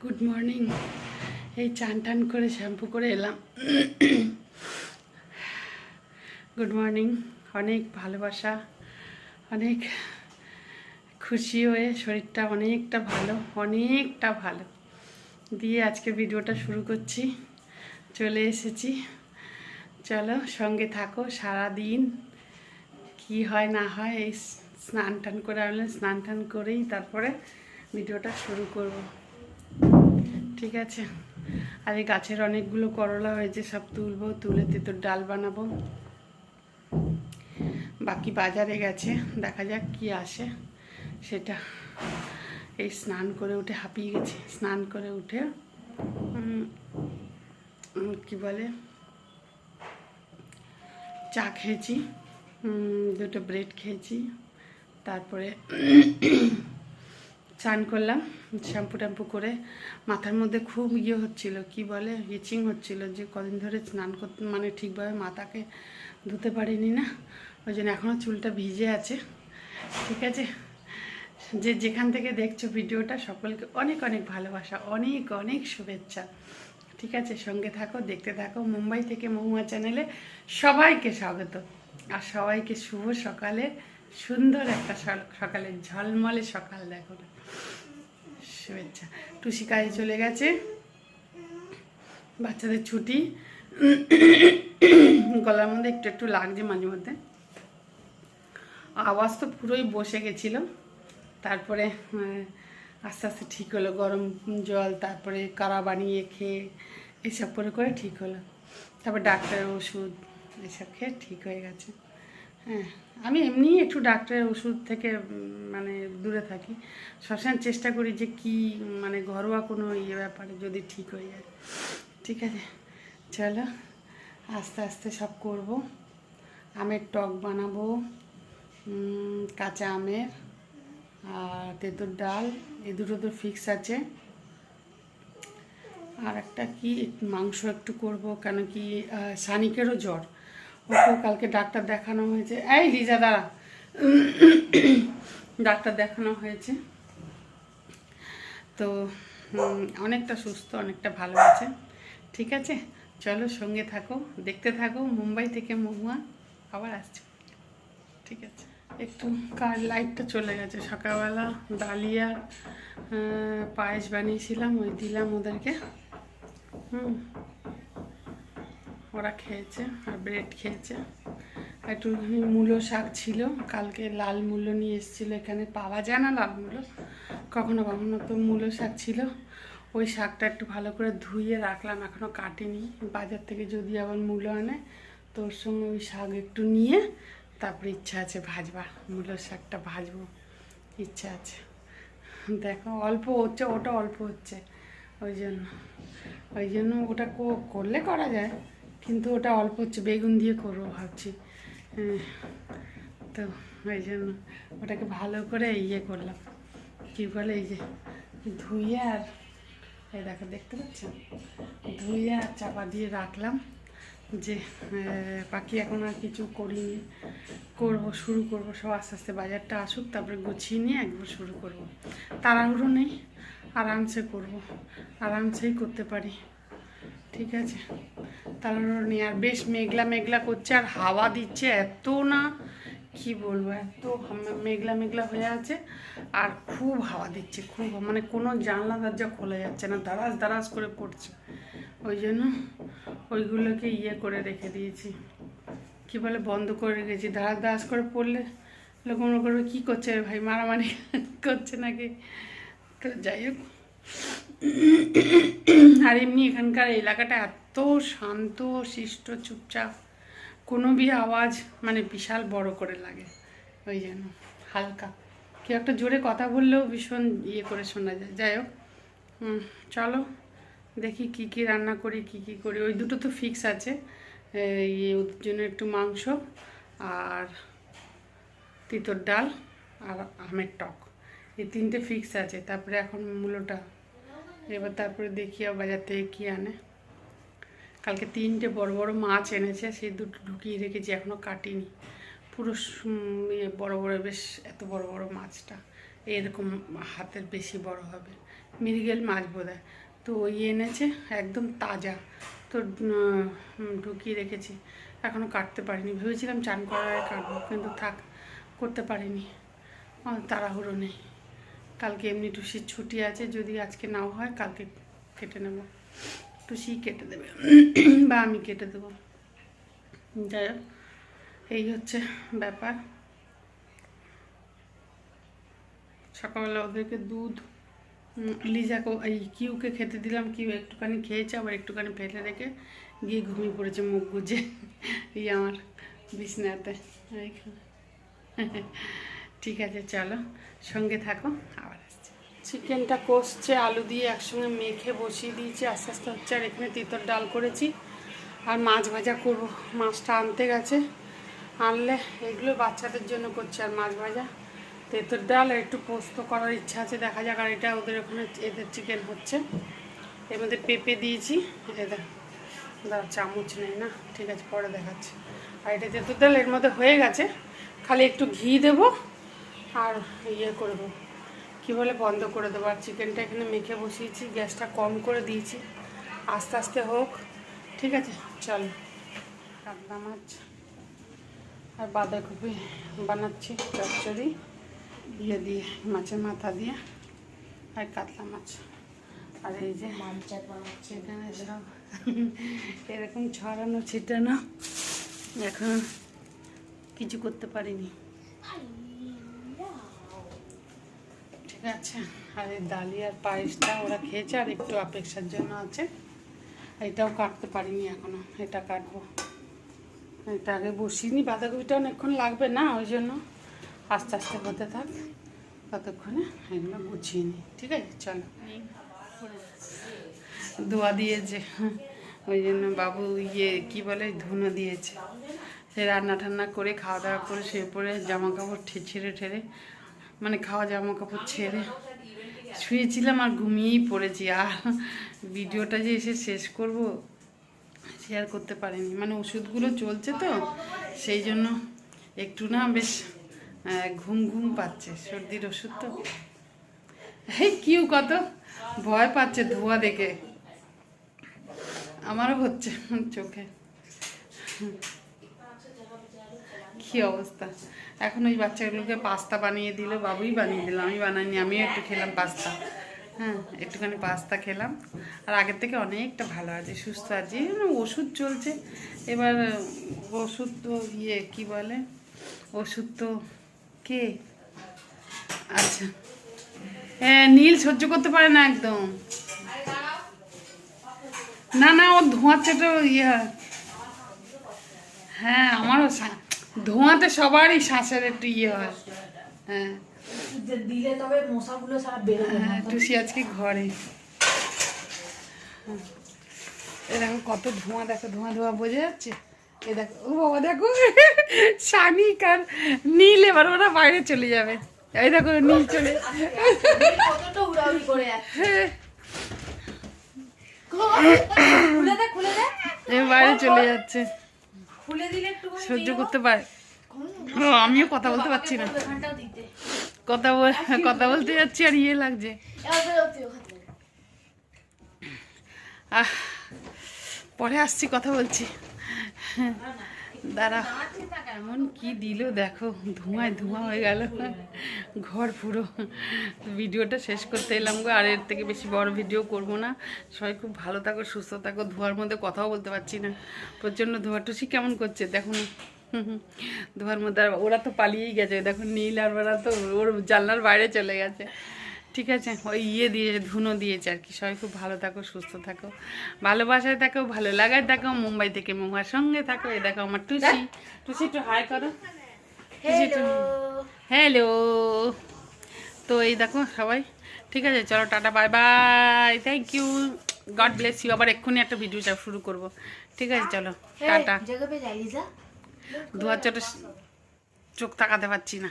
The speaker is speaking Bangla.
গুড মর্নিং এই চান টান করে শ্যাম্পু করে এলাম। গুড মর্নিং অনেক ভালোবাসা, অনেক খুশি হয়ে শরীরটা অনেকটা ভালো অনেকটা ভালো। দিয়ে আজকে ভিডিওটা শুরু করছি। চলে এসেছি। চলো সঙ্গে থাকো সারা দিন কি হয় না হয় এই স্নান টান করে আসলে স্নান টান করেই তারপরে ভিডিওটা শুরু করব। ঠিক আছে। আর এই গাছের অনেকগুলো করলা হয়েছে, সব তুলবো, তুলে তেতোর ডাল বানাবো। বাকি বাজারে গেছে, দেখা যাক কি আসে। সেটা এই স্নান করে উঠে হাঁপিয়ে গেছি, স্নান করে উঠে কি বলে? চা খেয়েছি দুটো ব্রেড খেয়েছি, তারপরে চান করলাম, শ্যাম্পু ট্যাম্পু করে মাথার মধ্যে খুব ইয়ে হচ্ছিল, কি বলে, ইচিং হচ্ছিল যে কদিন ধরে স্নান করতে মানে ঠিকভাবে মাথাকে ধুতে পারিনি না, ওই জন্য এখনও চুলটা ভিজে আছে, ঠিক আছে? যে যেখান থেকে দেখছ ভিডিওটা, সকলকে অনেক অনেক ভালোবাসা, অনেক অনেক শুভেচ্ছা, ঠিক আছে? সঙ্গে থাকো, দেখতে থাকো, মুম্বাই থেকে মহুয়া চ্যানেলে সবাইকে স্বাগত, আর সবাইকে শুভ সকালে সুন্দর একটা সকালের ঝলমলে সকাল, দেখো শুভেচ্ছা। টুসি কাজে চলে গেছে। বাচ্চাদের ছুটি। গলার মধ্যে একটু একটু লাগছে মাঝে মধ্যে। আওয়াজ তো পুরোই বসে গেছিল। তারপরে আস্তে আস্তে ঠিক হলো। গরম জল, তারপরে কারা বানিয়ে খেয়ে এসব করে করে ঠিক হলো। তারপর ডাক্তারের ওষুধ, এসব খেয়ে ঠিক হয়ে গেছে। হ্যাঁ আমি এমনিই একটু ডাক্তারের ওষুধ থেকে মানে দূরে থাকি। সবসময় চেষ্টা করি যে কি মানে ঘরোয়া কোনো ইয়ে ব্যাপারে যদি ঠিক হয়ে যায়। ঠিক আছে? চলো, আস্তে আস্তে সব করব। আমের টক বানাবো কাঁচা আমের আর তেঁতুর ডাল, এই দুটো তো ফিক্স আছে। আর একটা কি, মাংস একটু করব, কেন কি সানিকেরও জ্বর। ওকেও কালকে ডাক্তার দেখানো হয়েছে। এই লিজা, দাঁড়া। ডাক্তার দেখানো হয়েছে। তো অনেকটা সুস্থ, অনেকটা ভালো আছে। ঠিক আছে? চলো সঙ্গে থাকো, দেখতে থাকো। মুম্বাই থেকে মহুয়া আবার আসছে। ঠিক আছে? একটু কার লাইটটা চলে গেছে। সকালবেলা ডালিয়া পায়েস বানিয়েছিলাম, ওই দিলাম ওদেরকে। হুম। ওরা খেয়েছে, আর ব্রেড খেয়েছে। একটু মূলো শাক ছিল। কালকে লাল মূলো নিয়ে এসেছিল এখানে। পাওয়া যায় না লাল মূলো। কখনো কখনো তো মূলো শাক ছিল। ওই শাকটা একটু ভালো করে ধুয়ে রাখলাম এখনও কাটিনি। বাজার থেকে যদি আবার মূলো আনে, তো ওর সঙ্গে ওই শাক একটু নিয়ে, তারপরে ইচ্ছা আছে ভাজবা মূলো শাকটা ভাজবো, ইচ্ছা আছে। দেখো, অল্প হচ্ছে, ওটা অল্প হচ্ছে। ওই জন্য ওই জন্য ওটা করলে করা যায়। কিন্তু ওটা অল্প হচ্ছে বেগুন দিয়ে করব ভাবছি। হ্যাঁ, তো ওই জন্য ওটাকে ভালো করে ইয়ে করলাম। কী বলে এই যে ধুয়ে আর এই দেখো দেখতে পাচ্ছেন ধুয়ে আর চাপা দিয়ে রাখলাম যে বাকি এখন আর কিছু করিনি। করব শুরু করব সব আস্তে আস্তে বাজারটা আসুক তারপরে গুছিয়ে নিয়ে একবার শুরু করব। তাড়াহুড়ো নেই আরামসে করব আরামসেই করতে পারি। ঠিক আছে? নেই আর বেশ মেঘলা মেঘলা করছে আর হাওয়া দিচ্ছে এত না, কি বলব, এত মেঘলা মেঘলা হয়ে আছে আর খুব হাওয়া দিচ্ছে, খুব মানে কোনো জানলা দরজা খোলা যাচ্ছে না, দারাজ দারাজ করে পড়ছে। ওই জন্য ওইগুলোকে ইয়ে করে রেখে দিয়েছি। কি বলে, বন্ধ করে রেখেছি দাঁড়াস দাঁড়াস করে পড়লে লোক মনে করবে, কী করছে ভাই, মারামারি করছে নাকি? তো যাই হোক। আর এমনি এখানকার এলাকাটা এত শান্ত, শিষ্ট, চুপচাপ। কোনো বি আওয়াজ মানে বিশাল বড় করে লাগে, ওই জন্য হালকা। কেউ একটা জোরে কথা বললেও ভীষণ ইয়ে করে শোনা যায়। যাই হোক চলো, দেখি কি কি রান্না করি, কি কি করি। ওই দুটো তো ফিক্স আছে। ইয়ে ওদের জন্য একটু মাংস আর তিতর ডাল আর আমের টক। এই তিনটে ফিক্স আছে। তারপরে এখন মূলোটা এবার তারপরে দেখি আর বাজার থেকে কী আনে। কালকে তিনটে বড় বড় মাছ এনেছে, সেই দুটো ঢুকিয়ে রেখেছি এখনও কাটিনি। পুরো ইয়ে বড় বড়, বেশ এত বড় বড় মাছটা, এরকম হাতের বেশি বড় হবে। মৃগেল মাছ বোধ তো ওই এনেছে, একদম তাজা। তো ঢুকিয়ে রেখেছি। এখনও কাটতে পারিনি। ভেবেছিলাম চান করার আগে কাটবো, কিন্তু থাক, করতে পারিনি। তাড়াহুড়ো নেই। কালকে এমনি টুসির ছুটি আছে, যদি আজকে নাও হয় কালকে কেটে নেব। টুসি কেটে দেবে। বা আমি কেটে দেবো। যাই হোক, এই হচ্ছে ব্যাপার। সকালবেলা ওদেরকে দুধ লিজাকে, এই কিউকে খেতে দিলাম। কিউ একটুখানি খেয়েছে, আবার একটুখানি ফেলে রেখে গিয়ে ঘুমিয়ে পড়েছে মুখ গুজে। এই আমার বিছনাতে। এইখানে। ঠিক আছে, চলো, সঙ্গে থাকো, আবার আসছি। চিকেনটা কষছে, আলু দিয়ে একসঙ্গে মেখে বসিয়ে দিয়েছি, আস্তে আস্তে হচ্ছে আর এখানে তিতর ডাল করেছি। আর মাছ ভাজা করব, মাছটা আনতে গেছে। আনলে এগুলো বাচ্চাদের জন্য করছে আর মাছ ভাজা। তেঁতুর ডাল একটু পোস্ত করার ইচ্ছা আছে, দেখা যাক, আর এটা ওদের ওখানে এদের চিকেন হচ্ছে। এর মধ্যে পেঁপে দিয়েছি এদের দাঁড়া চামচ নেই না, ঠিক আছে, পরে দেখাচ্ছি। আর এটা তেঁতুর ডাল এর মধ্যে হয়ে গেছে, খালি একটু ঘি দেবো আর ইয়ে করব। কী বলে বন্ধ করে দেবো। আর চিকেনটা এখানে মেখে বসিয়েছি গ্যাসটা কম করে দিয়েছি। আস্তে আস্তে হোক। ঠিক আছে চল। কাতলা মাছ আর বাঁধাকপি বানাচ্ছি চচ্চড়ি ইয়ে দিয়ে মাছের মাথা দিয়ে আর কাতলা মাছ। আর এই যে এখানে সব এরকম ছড়ানো ছিটানো। এখন কিছু করতে পারিনি। ঠিক আছে আর এই ডালিয়ার পায়েসটা ওরা খেয়েছে আর একটু অপেক্ষার জন্য আছে। এটাও কাটতে পারিনি এখনও, এটা কাটবো। এটা আগে বসিনি, বাঁধাকপিটা অনেকক্ষণ লাগবে না, ওই জন্য আস্তে আস্তে হতে থাক, ততক্ষণে এগুলো গুছিয়ে নিই, ঠিক আছে? চলো। ধোয়া দিয়েছে, ওই জন্য বাবু ইয়ে কি বলে, ধুনো দিয়েছে। সে রান্না টান্না করে, খাওয়া দাওয়া করে শুয়ে পড়ে জামা কাপড় ছেড়ে ঠেড়ে মানে খাওয়া জামা কাপড় ছেড়ে শুয়েছিলাম আর ঘুমিয়েই পড়েছি। আর ভিডিওটা যে এসে শেষ করব শেয়ার করতে পারিনি। মানে ওষুধগুলো চলছে তো, সেই জন্য একটু না বেশ ঘুম ঘুম পাচ্ছে। সর্দির ওষুধ তো। এই কিউ কত? ভয় পাচ্ছে ধোঁয়া দেখে। আমারও হচ্ছে চোখে। কি অবস্থা? এখন ওই বাচ্চাগুলোকে পাস্তা বানিয়ে দিল, বাবুই বানিয়ে দিল, আমি বানাইনি, আমিও একটু খেলাম পাস্তা। হ্যাঁ একটুখানি পাস্তা খেলাম। আর আগের থেকে অনেকটা ভালো আছে সুস্থ আছে এই ওষুধ চলছে। এবার ওষুধ তো ইয়ে কি বলে? ওষুধ তো কে? আচ্ছা। হ্যাঁ নীল সহ্য করতে পারে না একদম। না না, ওর ধোঁয়াচ্ছে তো ইয়ে হ্যাঁ। আমারও ধোঁয়াতে সবারই শ্বাসের একটু ইয়ে হয়। হ্যাঁ। দিলে তবে মশাগুলো সারা বেরোবে হ্যাঁ টুসি আজকে ঘরে। এ দেখো কত ধোঁয়া দেখো ধোঁয়া ধোঁয়া বোঝা যাচ্ছে। এ দেখো ও বাবা দেখো। শানিক আর নীল এবার ওরা বাইরে চলে যাবে। এই দেখো নীল চলে। হ্যাঁ, বাইরে চলে যাচ্ছে। খুলে দিলে একটু সহ্য করতে পারে। আমিও কথা বলতে পারছি না। কথা বল কথা বলতে যাচ্ছি আর ইয়ে লাগছে। পরে আসছি কথা বলছি। দাঁড়া। এমন কি দিল দেখো, ধোঁয়ায় ধোঁয়া হয়ে গেল। ঘর পুরো। ভিডিওটা শেষ করতে এলাম গো, আর এর থেকে বেশি বড় ভিডিও করব না। সবাই খুব ভালো থাকো, সুস্থ থাকো, ধোঁয়ার মধ্যে কথাও বলতে পারছি না। প্রচণ্ড ধোঁয়া টুসি কেমন করছে, দেখো না। ধোঁয়ার মধ্যে ওরা তো পালিয়েই গেছে, দেখো নীল আর ওরা তো ওর জানলার বাইরে চলে গেছে। ঠিক আছে ওই ইয়ে দিয়ে ধুনো দিয়েছে আর কি। সবাই খুব ভালো থাকো সুস্থ থাকো ভালোবাসায় থাকো ভালো লাগায় থাকো মুম্বাই থেকে মুম্বাইয়ের সঙ্গে থাকো। এই দেখো আমার টুসি। টুসি একটু হাই করো। হ্যালো তো এই দেখো সবাই ঠিক আছে চলো tata bye bye thank you God bless you আবার এক্ষুনি একটা ভিডিও শুরু করব। ঠিক আছে চলো টাটা। ধোয়ার চোটে চোখ তাকাতে পারছি না।